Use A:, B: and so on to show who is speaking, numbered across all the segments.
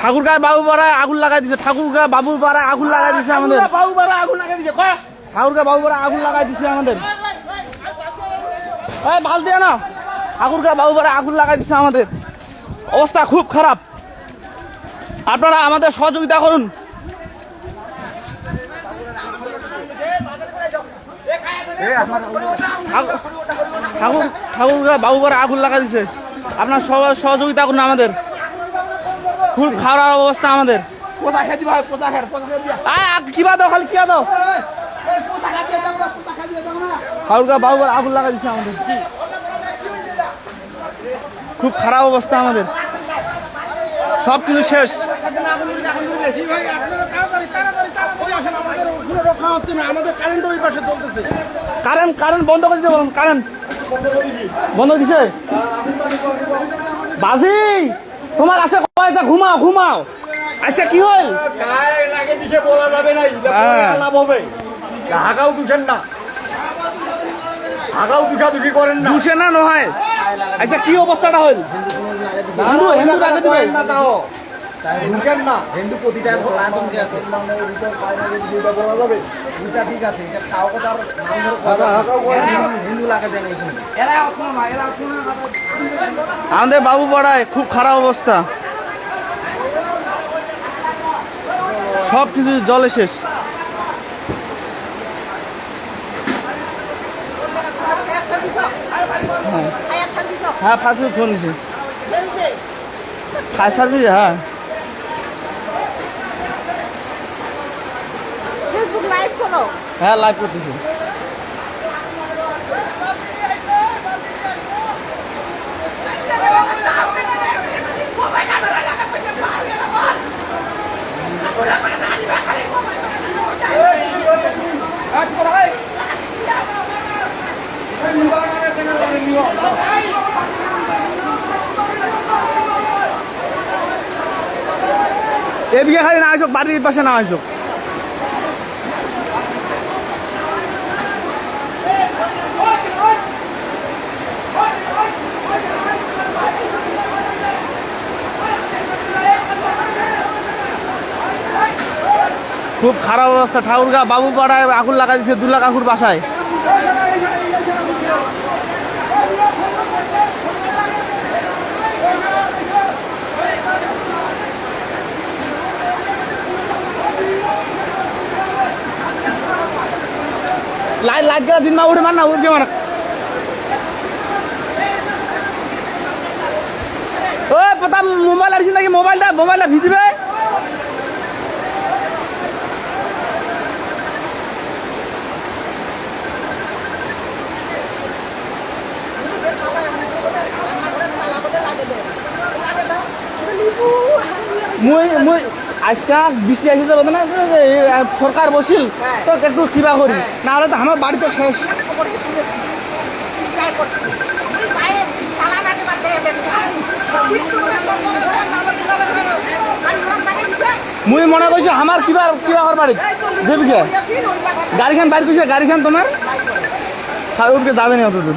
A: ঠাকুর গায়ে বাবু পাড়ায় আগুন লাগাই দিছে। ঠাকুর গায়ে বাবুর পাড়ায় আগুন লাগাই দিছে আমাদের।
B: বাবু বারা আগুন লাগাই দিছে
A: ঠাকুর গায়ে বাবু পাড়ায় আগুন লাগাই দিছে আমাদের। এই ভালো দিয়ে না ঠাকুর গায়ে বাবু পাড়ায় আগুন লাগাই দিছে আমাদের। অবস্থা খুব খারাপ। আপনারা আমাদের সহযোগিতা করুন। ঠাকুর ঠাকুর ঠাকুর গায়ে বাবু পাড়ায় আগুন লাগাই দিছে। আপনার সবাই সহযোগিতা করুন আমাদের। খুব খারাপ অবস্থা আমাদের। কিবা দাও খালি কিবা দাও হাউলকা আগুন লাগাই দিচ্ছে আমাদের। খুব খারাপ অবস্থা আমাদের। সব কিছু শেষ।
B: কারেন্ট
A: কারেন্ট বন্ধ করে দিতে বলুন কারেন্ট। বন্ধ দিছে? বাজি তোমার আছে কয়টা ঘুমাও ঘুমাও আচ্ছা কি হল
C: দিকে বলা যাবে না
A: হ্যাঁ।
C: লাভ হবে হাগাও দুছেন না হাগাও দুখা দুষি করেন না
A: দুসে না নহয় আচ্ছা কি অবস্থাটা হল হিন্দু হিন্দু কাকে দিবে
C: না তাও দুষেন না
B: হিন্দু প্রতিটা আছে
C: দুইটা বলা যাবে
B: দুইটা ঠিক আছে এটা কথা হিন্দু লাগা আপনার
A: আমাদের বাবু পাড়ায় খুব খারাপ অবস্থা। সব কিছু জলে শেষ। হ্যাঁ। ফার্স্ট ফোন দিছে ফায়ার সার্ভিস হ্যাঁ।
D: করো
A: হ্যাঁ লাইভ করতেছে। এদিকে খালি না আসুক বাড়ির পাশে না আসুক। খুব খারাপ অবস্থা। ঠাকুরগা বাবু পাড়ায় আগুন লাগা দিচ্ছে দুলা কাকুর বাসায়। লাইট লাইট গেলা দিন মা উঠে মার না, উঠে মার। ওই পতা মোবাইল আসছে নাকি? মোবাইলটা মোবাইলটা ভিজিবে? মুই মুই, আজকা বৃষ্টি আসিছে বলতে না সরকার বসিল তো একটু কিবা করি না হলে তো আমার বাড়িতে শেষ। মুই মনে করছি আমার কিবা কিবা হওয়ার বাড়ি দেবিকে গাড়িখান বাইর করছে গাড়িখান তোমার উঠকে যাবে না অতদূর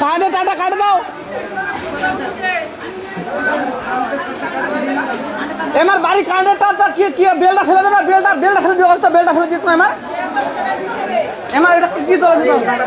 A: কাঁধে টাটা, কাট দাও। এমার বাড়ি কাঁধেটা কি কি বেলটা ফেলে দেবে? বেলটা বেলটা ফেলে দিও তো বেলটা ফেলে দিত না এমার? এমার, এটা কি দল দিও
B: টাটা